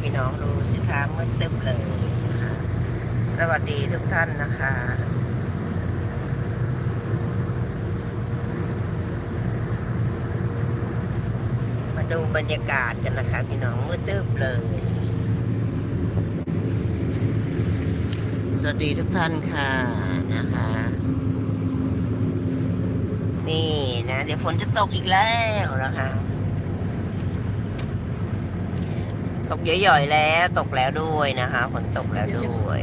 พี่น้องดูสิคะมืดตึ๊บเลยนะคะสวัสดีทุกท่านนะคะ มาดูบรรยากาศกันนะคะ พี่น้องมืดตึ๊บเลย สวัสดีทุกท่านค่ะนะคะ นี่นะ เดี๋ยวฝนจะตกอีกแล้วนะคะ ตกเยอยๆแล้ว ตกแล้วด้วยนะคะฝนตกแล้วด้วย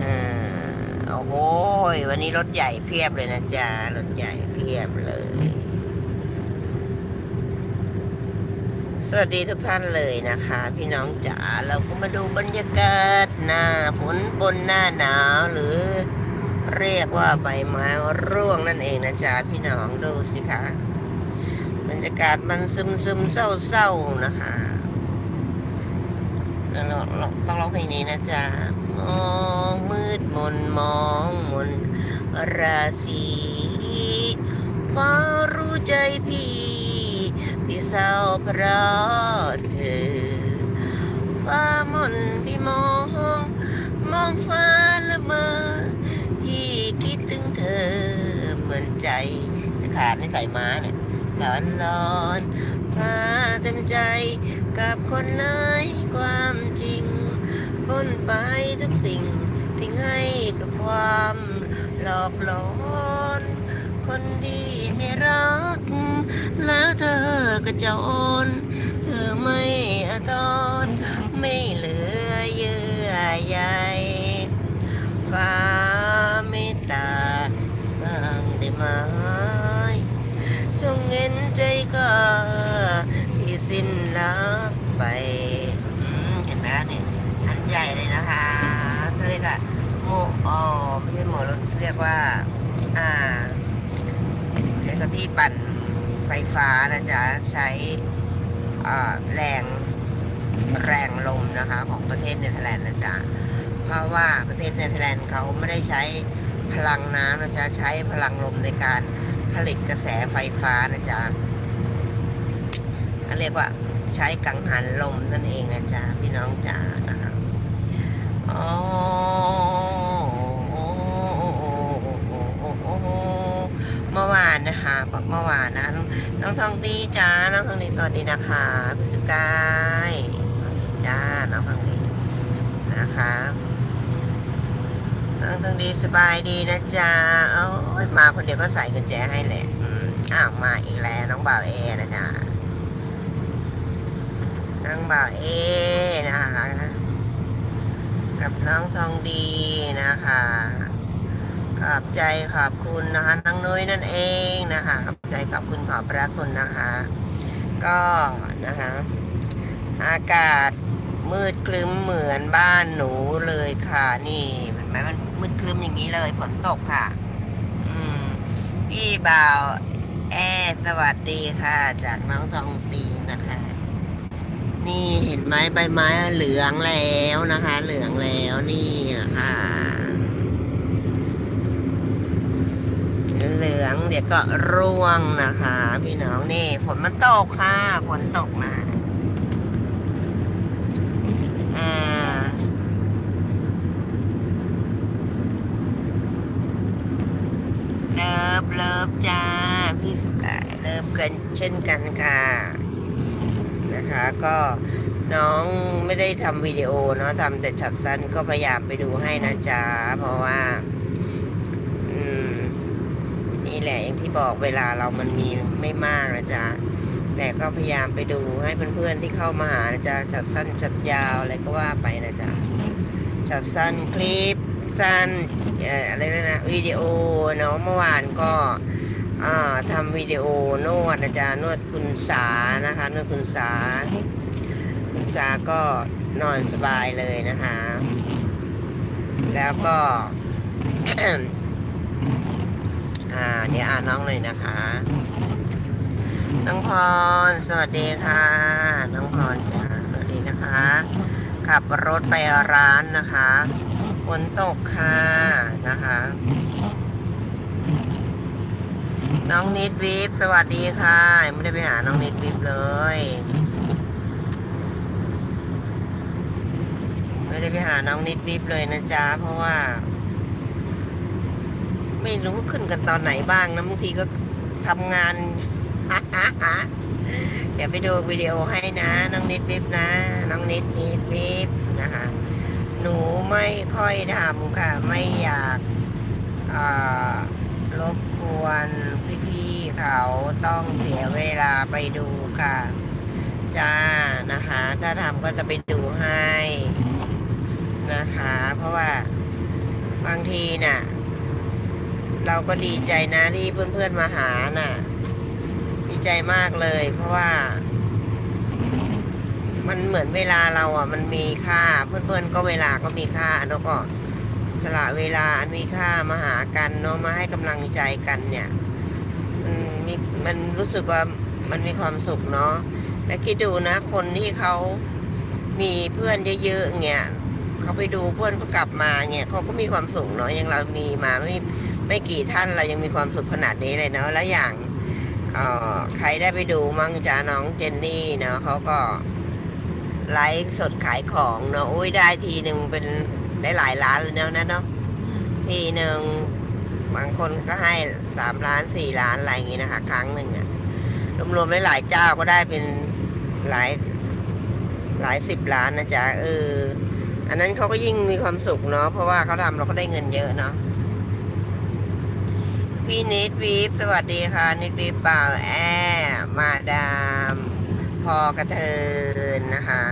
อโอ้โหวันนี้รถใหญ่เพียบเลยนะจ๊ะรถใหญ่เพียบเลย สวัสดีทุกท่านเลยนะคะ พี่น้องจ๋าเราก็มาดูบรรยากาศหน้าฝนบนหน้าหนาวหรือ เรียกว่าใบไม้ร่วงนั่นเองนะจ๊ะพี่น้องดูสิคะ บรรยากาศมันซึมซึมเศร้าเศร้าๆนะคะเราเราต้องร้องเพลงนี้นะจ๊ะมองมืดมนมองมนราศีฟ้ารู้ใจพี่ ที่เศร้าเพราะเธอฟ้ามนพี่มอง มองฟ้าละเมอพี่คิดถึงเธอเหมือนใจจะขาดในสายม้าเนี่ย หลอนหลอนฟ้าเต็มใจกับคนไหนความจริงพ้นไปทุกสิ่งทิ้งให้กับความหลอกหลอนคนดีไม่รัก แล้วเธอก็จะโอนเธอไม่อาทรไม่เหลือเยื่อใยฟ้าเมตตาบ้างได้ไหม สิ้นรักไปเห็นไหมนี่อันใหญ่เลยนะคะเขาเรียกอะโมอ๋อไม่ใช่โมรถเรียกว่า อ่าเรียกที่ปั่นไฟฟ้านะจ๊ะใช้อ่าแรงแรงลมนะคะของประเทศเนเธอร์แลนด์นะจ๊ะเพราะว่าประเทศเนเธอร์แลนด์เขาไม่ได้ใช้พลังน้ำนะจ๊ะใช้พลังลมในการผลิตกระแสไฟฟ้านะจ๊ะ เขาเรียกว่าใช้กังหันลมนั่นเองนะจ๊ะพี่น้องจ๋านะครับอ๋อเมื่อวานนะคะบอกเมื่อวานนะน้องน้องทองดีจ้าน้องทองดีสวัสดีนะคะพี่สุกายสวัสดีจ้าน้องทองดีนะคะน้องทองดีสบายดีนะจ๊ะโอ้ยมาคนเดียวก็ใส่กุญแจให้แหละอ้าวมาอีกแล้วน้องบ่าวเอนะจ๊ะ น้องบ่าวเอนะคะ กับน้องทองดีนะคะ ขอบใจขอบคุณนะคะน้องนุ้ยนั่นเองนะคะขอบใจขอบคุณขอบพระคุณนะคะ ก็นะคะอากาศมืดครึ้มเหมือนบ้านหนูเลยค่ะนี่เห็นไหมมันมืดครึ้มอย่างนี้เลยฝนตกค่ะ อืมพี่บ่าวแอสวัสดีค่ะ จากน้องทองตีนะคะ นี่เห็นไหมใบไม้เหลืองแล้วนะคะ เหลืองแล้วนี่ค่ะ เหลืองเดี๋ยวก็ร่วงนะคะ พี่น้องนี่ฝนมันตกค่ะ ฝนตกนะอ่าเลิฟเลิฟจ้า พี่สุกายเลิฟกันเช่นกันค่ะ นะคะ ก็น้องไม่ได้ทำวิดีโอเนาะทำแต่ช็อตสั้นก็พยายามไปดูให้นะจ๊ะ เพราะว่า อืม นี่แหละอย่างที่บอกเวลาเรามันมีไม่มากนะจ๊ะ แต่ก็พยายามไปดูให้เพื่อนๆที่เข้ามาหานะจ๊ะจัดสั้นจัดยาวอะไรก็ว่าไปนะจ๊ะจัดสั้นคลิปสั้นเอ่ออะไรนะนะวิดีโอเนาะเมื่อวานก็อ่า ทำวิดีโอนวดนะจ๊ะนวดคุณสานะคะ นวดคุณสา คุณสาก็นอนสบายเลยนะคะ แล้วก็เดี๋ยวอ่านน้องเลยนะคะ น้องพร สวัสดีค่ะ น้องพรจ้าสวัสดีนะคะ ขับรถไปร้านนะคะฝนตกค่ะนะคะ น้องนิดวิฟสวัสดีค่ะไม่ได้ไปหาน้องนิดวิฟเลย ไม่ได้ไปหาน้องนิดวิฟเลยนะจ๊ะเพราะว่า ไม่รู้ขึ้นกันตอนไหนบ้างนะบางทีก็ทำงานเดี๋ยวไปดูวิดีโอให้นะน้องนิดวิฟนะน้องนิดนิดวิฟนะคะ หนูไม่ค่อยทำค่ะ ไม่อยากลบกวน เขาต้องเสียเวลาไปดูค่ะ จ้านะคะ ถ้าทำก็จะไปดูให้นะคะ เพราะว่าบางทีน่ะ เราก็ดีใจนะที่เพื่อนๆมาหาน่ะ ดีใจมากเลย เพราะว่า มันเหมือนเวลาเราอะ มันมีค่าเพื่อนๆก็เวลาก็มีค่าแล้วก็สละเวลาอันมีค่ามาหากันเนาะมาให้กำลังใจกันเนี่ย มีมันรู้สึกว่ามันมีความสุขเนาะและคิดดูนะ คนที่เขามีเพื่อนเยอะๆเงี้ยเขาไปดูเพื่อนก็กลับมาเงี้ยเขาก็มีความสุขเนาะอย่างเรามีมาไม่ไม่กี่ท่านเรายังมีความสุขขนาดนี้เลยเนาะแล้วอย่างเอ่อใครได้ไปดูมั่งจ้าน้องเจนนี่เนาะเขาก็ไลฟ์สดขายของเนาะอุ้ยได้ทีหนึ่งเป็นได้หลายล้านเลยเนาะนะเนาะทีหนึ่ง บางคนก็ให้สามล้านสี่ล้านอะไรอย่างงี้นะคะ ครั้งหนึ่งอะรวมๆได้หลายเจ้าก็ได้เป็นหลายหลายสิบล้านนะจ๊ะเออ อันนั้นเขาก็ยิ่งมีความสุขเนาะเพราะว่าเขาทำเราก็ได้เงินเยอะเนาะพี่นิดวีฟสวัสดีค่ะนิดวีฟเปล่าแอมาดาม พอกระเทินนะคะ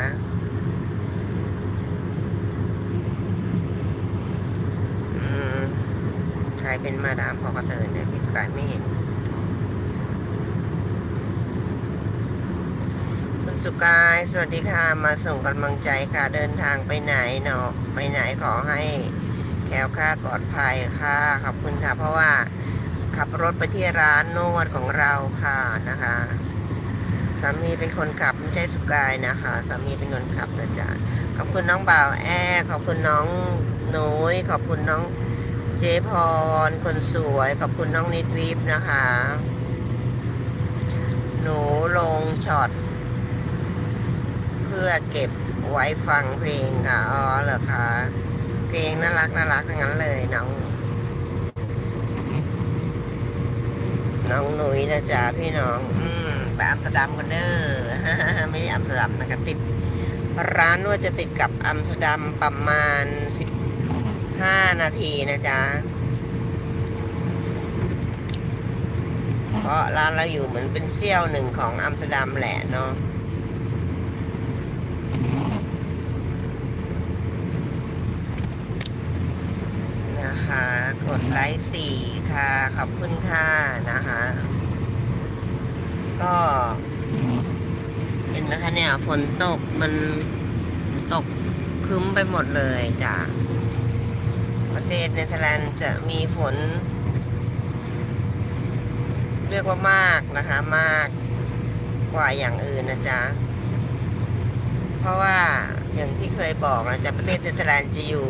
อืม ใครเป็นมาดามพอกระเทินเนี่ยพี่กายไม่เห็น คุณสุกาย สวัสดีค่ะ มาส่งกำลังใจค่ะ เดินทางไปไหนเนาะไปไหนขอให้แคล้วคลาดปลอดภัยค่ะขอบคุณค่ะ เพราะว่าขับรถไปที่ร้านนวดของเราค่ะนะคะสามีเป็นคนขับไม่ใช่สุกายนะคะสามีเป็นคนขับนะจ๊ะขอบคุณน้องบ่าวแอขอบคุณน้องหนุยขอบคุณน้อง จพร คนสวยขอบคุณน้องนิดวีฟนะคะ หนูลงช็อต เพื่อเก็บไว้ฟังเพลงค่ะ อ๋อเหรอคะ เพลงน่ารักน่ารักทั้งนั้นเลยน้อง น้องหนุยนะจ๊ะพี่น้อง อืมไปอัมสเตอร์ดัมกันเด้อไม่ใช่อัมสเตอร์ดัมนะครับติด ร้านนวดจะติดกับอัมสเตอร์ดัมประมาณสิบ ห้านาทีนะจ๊ะ เพราะร้านเราอยู่เหมือนเป็นเซี่ยวหนึ่งของอัมสเตอร์ดัมแหละเนาะนะคะ กดไลค์สี่ค่ะ ขอบคุณค่ะนะคะ ก็เห็นไหมคะเนี่ย ฝนตกมันตกครึ้มไปหมดเลยจ้ะ ประเทศเนเธอร์แลนด์จะมีฝน เรียกว่ามากนะคะ มากกว่าอย่างอื่นนะจ๊ะ เพราะว่าอย่างที่เคยบอกนะจ๊ะประเทศเนเธอร์แลนด์จะอยู่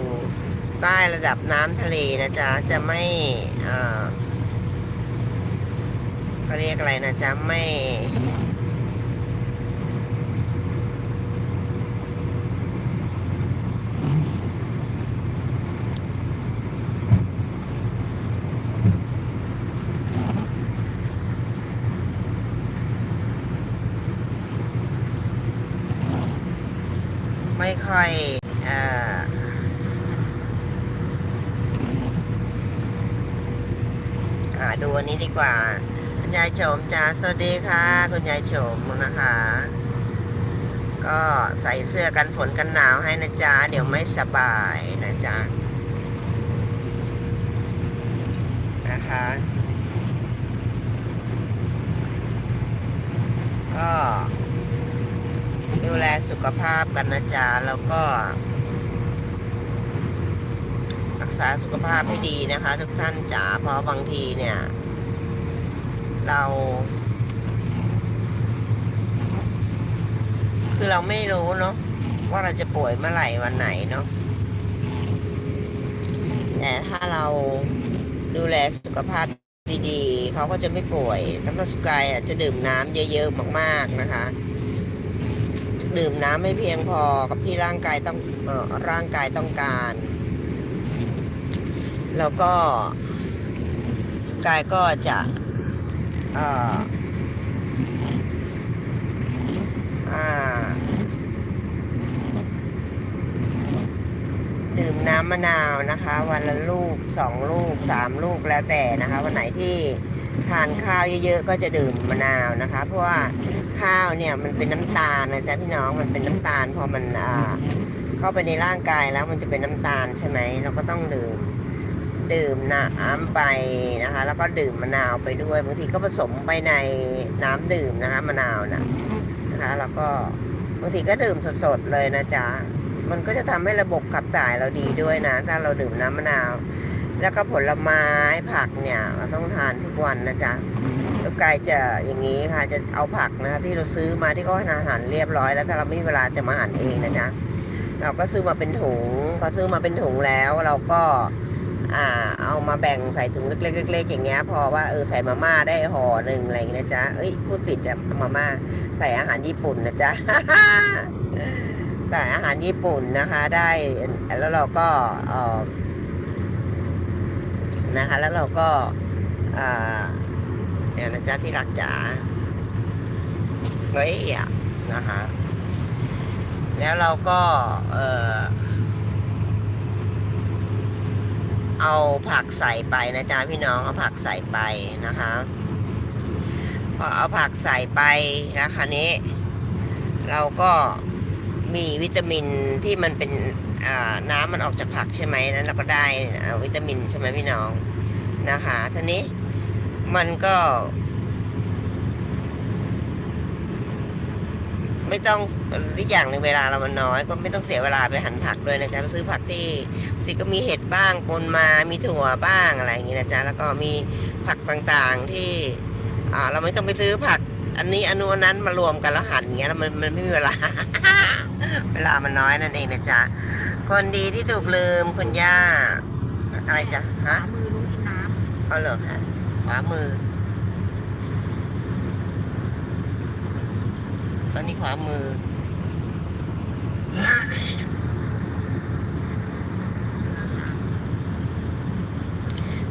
ใต้ระดับน้ำทะเลนะจ๊ะ จะไม่เอ่อเขาเรียกอะไรนะจ๊ะ ไม่ค่อยเอ่ออ่าดูอันนี้ดีกว่า คุณยาย โฉมจ้าสวัสดีค่ะ คุณยายโฉมนะคะ ก็ใส่เสื้อกันฝนกันหนาวให้นะจ๊ะ เดี๋ยวไม่สบายนะจ๊ะ นะคะ ก็ดูแลสุขภาพกันนะจ๊ะ แล้วก็ รักษาสุขภาพให้ดีนะคะ ทุกท่านจ๋าเพราะบางทีเนี่ย เรา คือเราไม่รู้เนาะว่าเราจะป่วยเมื่อไหร่วันไหนเนาะแต่ถ้าเราดูแลสุขภาพดีๆเขาก็จะไม่ป่วยสำหรับสกายอะจะดื่มน้ำเยอะๆมากๆนะคะ ดื่มน้ำไม่เพียงพอกับที่ร่างกายต้องออร่างกายต้องการ แล้วก็กายก็จะ อ่ออ่าดื่มน้ำมะนาวนะคะ วันละลูกสองลูกสามลูกแล้วแต่นะคะ วันไหนที่ทานข้าวเยอะๆก็จะดื่มมะนาวนะคะ เพราะว่าข้าวเนี่ยมันเป็นน้ำตาลนะจ๊ะพี่น้องมันเป็นน้ำตาลพอมันอ่าเข้าไปในร่างกายแล้วมันจะเป็นน้ำตาลใช่ไหมเราก็ต้องดื่ม ดื่มน้ำไปนะคะ แล้วก็ดื่มมะนาวไปด้วยบางทีก็ผสมไปในน้ำดื่มนะคะมะนาวนะนะคะ แล้วก็บางทีก็ดื่มสดๆเลยนะจ๊ะมันก็จะทำให้ระบบขับถ่ายเราดีด้วยนะ ถ้าเราดื่มน้ำมะนาว แล้วก็ผลไม้ผักเนี่ยเราต้องทานทุกวันนะจ๊ะแล้วกายจะอย่างนี้ค่ะจะเอาผักนะคะที่เราซื้อมาที่เขาให้อาหารเรียบร้อย แล้วถ้าเราไม่มีเวลาจะมาหั่นเองนะจ๊ะเราก็ซื้อมาเป็นถุงพอซื้อมาเป็นถุงแล้วเราก็ อ่า เอามาแบ่งใส่ถุงเล็กๆๆอย่างเงี้ย พอว่าเออใส่มาม่าได้ห่อหนึ่งอะไรอย่างเงี้ยนะจ๊ะเอ้ยพูดผิดอะมาม่าใส่อาหารญี่ปุ่นนะจ๊ะใส่อาหารญี่ปุ่นนะคะ ได้แล้วเราก็เออนะคะ แล้วเราก็เออเดี๋ยวนะจ๊ะที่รักจ๋าเฮ้ยอะนะคะแล้วเราก็เออ เอาผักใส่ไปนะจ๊ะพี่น้องเอาผักใส่ไปนะคะพอเอาผักใส่ไปนะคะนี้ เราก็มีวิตามินที่มันเป็นน้ำมันออกจากผักใช่ไหมนั้นเราก็ได้วิตามินใช่ไหมพี่น้องนะคะท่านี้มันก็ ไม่ต้องอีกอย่างหนึ่งเวลาเรามันน้อย ก็ไม่ต้องเสียเวลาไปหั่นผักด้วยนะจ๊ะไปซื้อผักที่สิก็มีเห็ดบ้างปนมา มีถั่วบ้างอะไรอย่างงี้นะจ๊ะแล้วก็มีผักต่างๆที่อ่าเราไม่ต้องไปซื้อผัก อันนี้อันนู้นอันนั้นมารวมกันแล้วหั่นอย่างเงี้ยแล้วมันมันไม่มีเวลา เวลามันน้อยนั่นเองนะจ๊ะคนดีที่ถูกลืมคุณย่าอะไรจ๊ะขวาฮะมือลุงกินน้เอาเหรอคะขวามือ อันนี้ขวามือ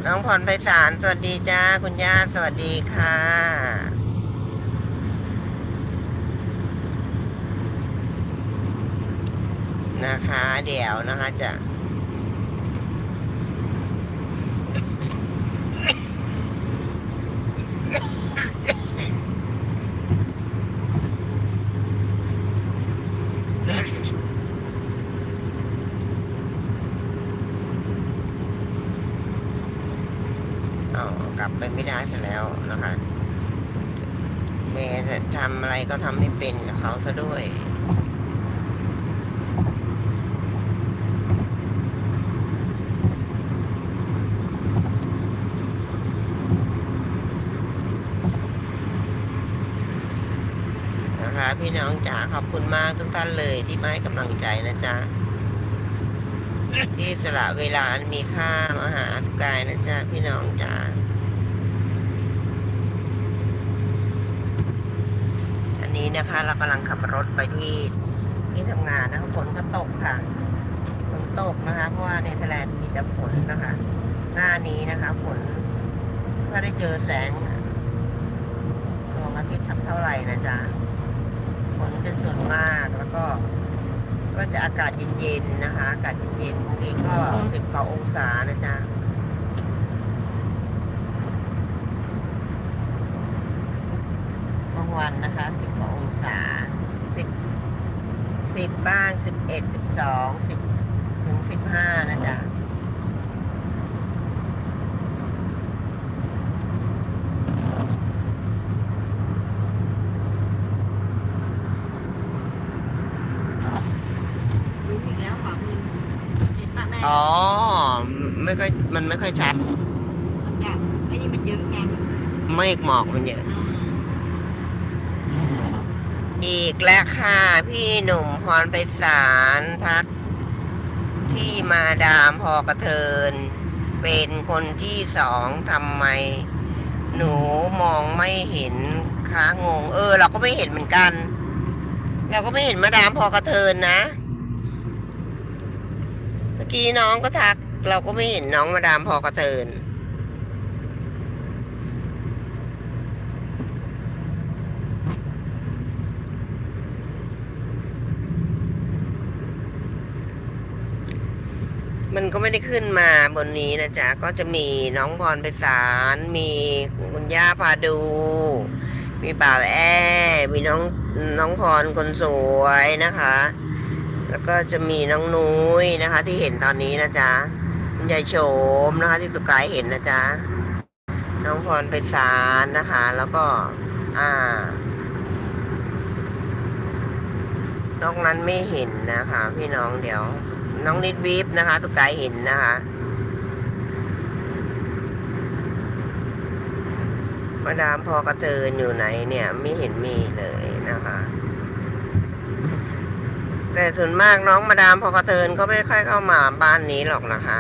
น้องพรไพศาลสวัสดีจ้า คุณย่า สวัสดีค่ะนะคะ เดี๋ยวนะคะจะ เอากลับไปไม่ได้ซะแล้วนะคะเมย์ทำ อะไรก็ทำไม่เป็นกับเขาซะด้วยนะคะพี่น้องจ๋าขอบคุณมากทุกท่านเลยที่มาให้กำลังใจนะจ๊ะ ที่สละเวลาอันมีค่ามาหาทุกกายนะจ๊ะพี่น้องจ๋า อั นนี้นะคะ เรากำลังขับรถไปที่ที่ทำงานนะคะฝนก็ตกค่ะฝนตกนะคะ เพราะว่าเนเธอร์แลนด์มีแต่ฝนนะคะ หน้านี้นะคะ ฝนก็ได้เจอแสงดวงอาทิตย์สักเท่าไหร่นะจ๊ะฝนเป็นส่วนมากแล้วก็ ก็จะอากาศเย็นๆนะคะ อากาศเย็นๆบางทีก็สิบกว่าองศานะจ๊ะบางวันนะคะสิบกว่า องศาสิบสิบบ้างสิบเอ็ดสิบสองสิบถึงสิบห้านะจ๊ะำลุงอีกแล้วขวามือเห็นปะแม่อ๋อ ไม่ค่อยมันไม่ค่อยชัด มันจะไอ้นี่มันเยอะไง เมฆหมอกมันเยอะ อ่า อีกแล้วค่ะ พี่หนุ่มพรไปสารทัก ที่มาดามพอกระเทิน เป็นคนที่สองทำไม หนูมองไม่เห็นค้างง เออ เราก็ไม่เห็นเหมือนกัน เราก็ไม่เห็นมาดามพอกระเทินนะ เมื่อกี้น้องก็ทัก เราก็ไม่เห็นน้องมาดามพอกระเทิน มันก็ไม่ได้ขึ้นมาบนนี้นะจ๊ะ ก็จะมีน้องพรไปสาร มีคุณย่าพาดู มีป่าแอมีน้องน้องพรคนสวยนะคะ แล้วก็จะมีน้องนุ้ยนะคะ ที่เห็นตอนนี้นะจ๊ะคุณยายโฉมนะคะ ที่สุกายเห็นนะจ๊ะ น้องพรไปสารนะคะ แล้วก็ อ่านอกนั้นไม่เห็นนะคะ พี่น้องเดี๋ยว น้องนิดวิบนะคะสุกายเห็นนะคะ มาดามพอกระเทินอยู่ไหนเนี่ยไม่เห็นมีเลยนะคะ แต่ส่วนมากน้องมาดามพอกระเทินเขาไม่ค่อยเข้ามาบ้านนี้หรอกนะคะ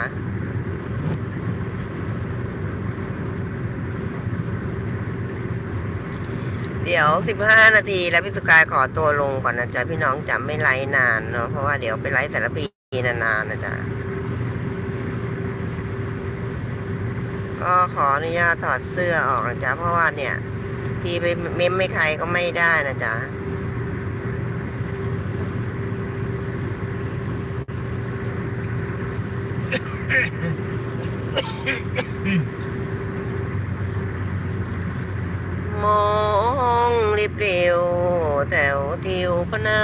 เดี๋ยวสิบห้านาทีแล้วพี่สกายขอตัวลงก่อนนะจ๊ะพี่น้องจะไม่ไลฟ์นานเนาะเพราะว่าเดี๋ยวไปไลฟ์สารพี นานๆนะจ๊ะ ก็ขออนุญาตถอดเสื้อออกนะจ๊ะ เพราะว่าเนี่ยพี่ไปเม้มไม่ใครก็ไม่ได้นะจ๊ะมองรีบเร็วแถวทิวพนา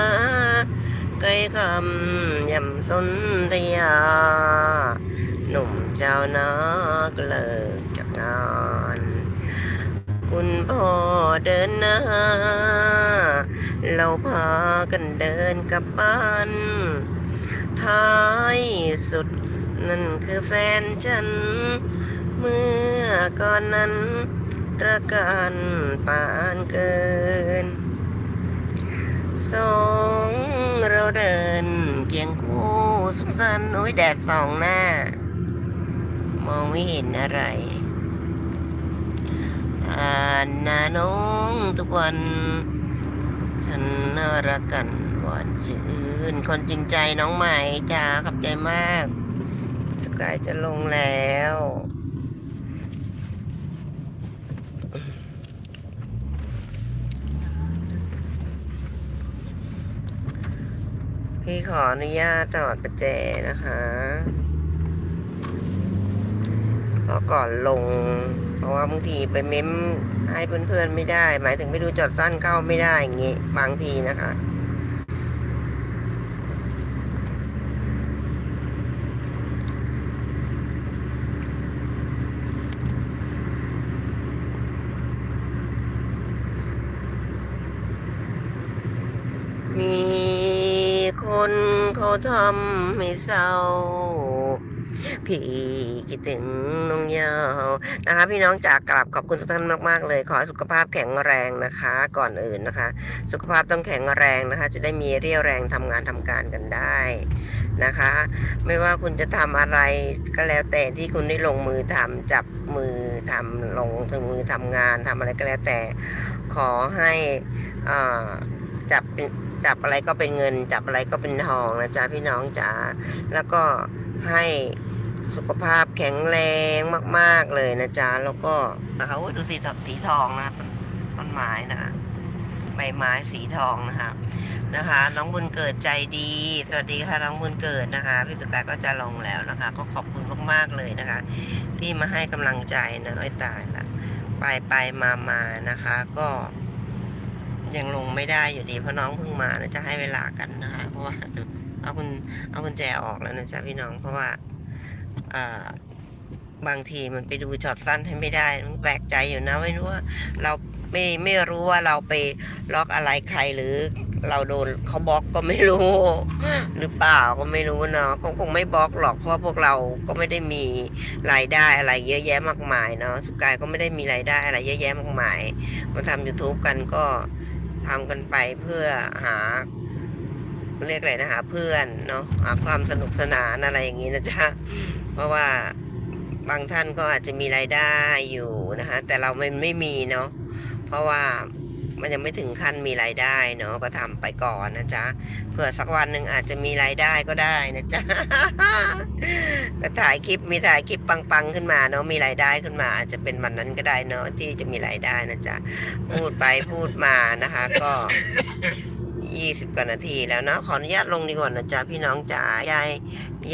ไกลคำ สนธยา หนุ่มเจ้านาก็เลิกจากงาน คุณพ่อเดินหน้า เราพากันเดินกลับบ้าน ท้ายสุดนั่นคือแฟนฉัน เมื่อก่อนนั้นรักกันปานเกิน สองเราเดินเคียงคู่ สุขสันต์โอ้ยแดดส่องหน้า มองไม่เห็นอะไรอ่านหน้าน้องทุกวัน ฉันน่ารักกันหวานชื่นคนจริงใจน้องใหม่จ้าขอบใจมาก สกายจะลงแล้ว พี่ขออนุญาตจอดประแจนะคะเพราะก่อนลง เพราะว่าบางทีไปเม้มให้เพื่อนๆไม่ได้ หมายถึงไปดูจอดสั้นเข้าไม่ได้อย่างงี้ บางทีนะคะ มีคนเขา ทำให้เศร้า พี่คิดถึงน้องยาวนะคะ พี่น้องจากกราบขอบคุณทุกท่านมากๆเลย ขอให้สุขภาพแข็งแรงนะคะ ก่อนอื่นนะคะ สุขภาพต้องแข็งแรงนะคะ จะได้มีเรี่ยวแรงทำงานทำการกันได้นะคะ ไม่ว่าคุณจะทำอะไรก็แล้วแต่ที่คุณได้ลงมือทำจับมือทำลงถึงมือทำงานทำอะไรก็แล้วแต่ ขอให้อ่าจับเป็น จับอะไรก็เป็นเงิน จับอะไรก็เป็นทองนะจ๊ะพี่น้องจ๋าแล้วก็ให้สุขภาพแข็งแรงมาก ๆเลยนะจ๊ะแล้วก็นะคะดูสีสีทองนะต้นไม้นะคะใบไม้สีทองนะคะนะคะ น้องบุญเกิดใจดี สวัสดีค่ะน้องบุญเกิดนะคะพี่สุกายก็จะลงแล้วนะคะ ก็ขอบคุณมากๆเลยนะคะ ที่มาให้กำลังใจนะไอ้ตายละไปไปมามานะคะ ก็ ยังลงไม่ได้อยู่ดีเพราะน้องเพิ่งมานะจะให้เวลากันนะคะเพราะว่าเอาคุณเอากุญแจออกแล้วนะจ๊ะพี่น้องเพราะว่าบางทีมันไปดูช็อตสั้นให้ไม่ได้มันแปลกใจอยู่นะไม่รู้ว่าเราไม่ไม่รู้ว่าเราไปล็อกอะไรใครหรือเราโดนเขาบล็อกก็ไม่รู้ หรือเปล่าก็ไม่รู้เนาะเขาคงไม่บล็อกหรอกเพราะพวกเราก็ไม่ได้มีรายได้อะไรเยอะแยะมากมายเนาะสุกายก็ไม่ได้มีรายได้อะไรเยอะแยะมากมายมาทำ YouTube กันก็ ทำกันไปเพื่อหา เรียกอะไรนะหาเพื่อนเนาะหาความสนุกสนานอะไรอย่างนี้นะจ๊ะเพราะว่าบางท่านก็อาจจะมีรายได้อยู่นะคะแต่เราไม่ไม่มีเนาะเพราะว่า มันยังไม่ถึงขั้นมีรายได้เนาะก็ทำไปก่อนนะจ๊ะเผื่อสักวันหนึ่งอาจจะมีรายได้ก็ได้นะจ๊ะก็ถ่ายคลิปมีถ่ายคลิปปังๆขึ้นมาเนาะมีรายได้ขึ้นมาอาจจะเป็นวันนั้นก็ได้เนาะที่จะมีรายได้นะจ๊ะพูดไปพูดมานะคะ ก็ยี่สิบกว่านาทีแล้วเนาะขออนุญาตลงดีกว่านะจ๊ะพี่น้องจ๋ายาย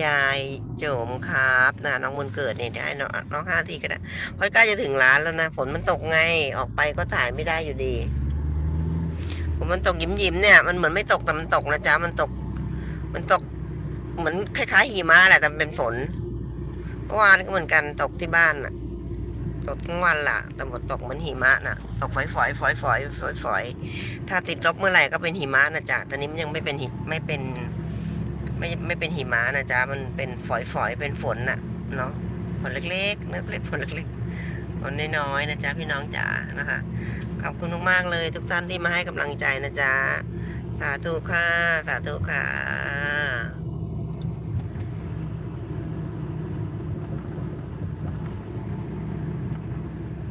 ยายโจมครับนะน้องบุญเกิดเนี่ยได้น้องน้องห้าทีก็ได้เพราะใกล้จะถึงร้านแล้วนะฝนมันตกไงออกไปก็ถ่ายไม่ได้อยู่ดี มันตกยิ้มยิ้มเนี่ยมันเหมือนไม่ตกแต่มันตกนะจ๊ะมันตก มันตก เหมือนคล้ายๆหิมะแหละแต่เป็นฝนเมื่อวานก็เหมือนกันตกที่บ้านน่ะ ตกทั้งวันล่ะแต่หมดตกเหมือนหิมะน่ะ ตกฝอยฝอยฝอยฝอยฝอยฝอยถ้าติดลบเมื่อไหร่ก็เป็นหิมะนะจ๊ะตอนนี้มันยังไม่เป็นหิไม่เป็น ไม่ไม่เป็นหิมะนะจ๊ะมันเป็นฝอยฝอยเป็นฝนน่ะเนาะฝนเล็กๆเล็กๆฝนเล็กๆฝนน้อยๆนะจ๊ะพี่น้องจ๋านะคะ ขอบคุณมากๆเลย ทุกท่านที่มาให้กำลังใจนะจ๊ะ สาธุค่ะ สาธุค่ะ